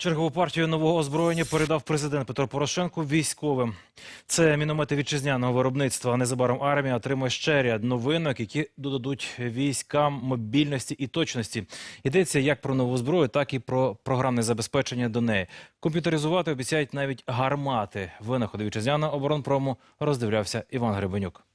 Чергову партію нового озброєння передав президент Петро Порошенко військовим. Це міномети вітчизняного виробництва. Незабаром армія отримає ще ряд новинок, які додадуть військам мобільності і точності. Йдеться як про нову зброю, так і про програмне забезпечення до неї. Комп'ютеризувати обіцяють навіть гармати. Винаходи вітчизняного оборонпрому роздивлявся Іван Гребенюк.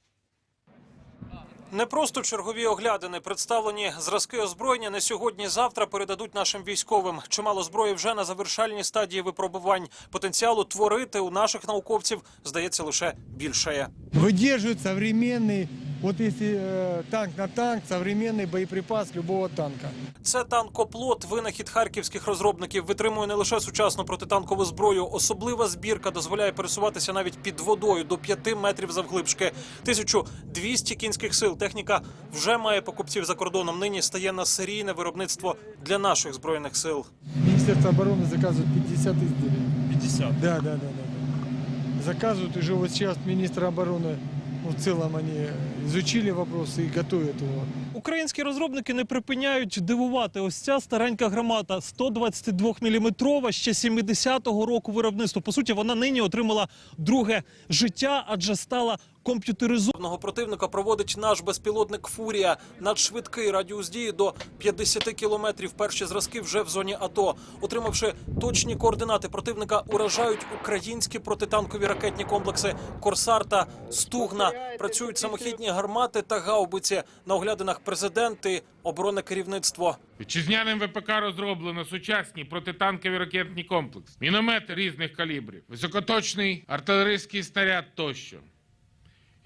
Не просто чергові оглядини, представлені зразки озброєння не сьогодні-завтра передадуть нашим військовим. Чимало зброї вже на завершальній стадії випробувань. Потенціалу творити у наших науковців здається лише більше. выдерживает современный, вот если э, танк на танк, современный боеприпас любого танка. Це танкоплот, винахід харківських розробників, витримує не лише сучасну протитанкову зброю. Особлива збірка дозволяє пересуватися навіть під водою до 5 метрів завглибшки. 1200 кінських сил. Техніка вже має покупців за кордоном. Нині стає на серійне виробництво для наших збройних сил. Министерство обороны заказывает 50 изделий. 50. Да, да, да, да. да. Заказывают уже вот сейчас министр обороны, ну, в цілому они изучили вопрос і готують його. Українські розробники не припиняють дивувати. Ось ця старенька громада 122 мм ще 70-го року виробництва. По суті, вона нині отримала друге життя, адже стала комп'ютеризованого противника проводить наш безпілотник Фурія. Надшвидкий радіус дії до 50 кілометрів. Перші зразки вже в зоні АТО. Отримавши точні координати противника, уражають українські протитанкові ракетні комплекси Корсар та Стугна. Працюють самохідні гармати та гаубиці. На оглядинах президенти, оборонне керівництво. Вітчизняним ВПК розроблено сучасні протитанкові ракетні комплекси, міномети різних калібрів, високоточний артилерійський снаряд тощо.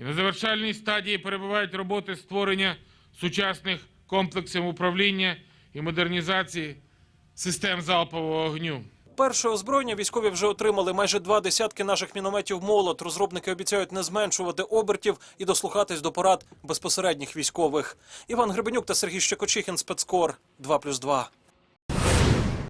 І на завершальній стадії перебувають роботи створення сучасних комплексів управління і модернізації систем залпового огню. Перше озброєння військові вже отримали майже два десятки наших мінометів молот. Розробники обіцяють не зменшувати обертів і дослухатись до порад безпосередніх військових. Іван Гребенюк та Сергій Щекочихін, спецкор 2+,2.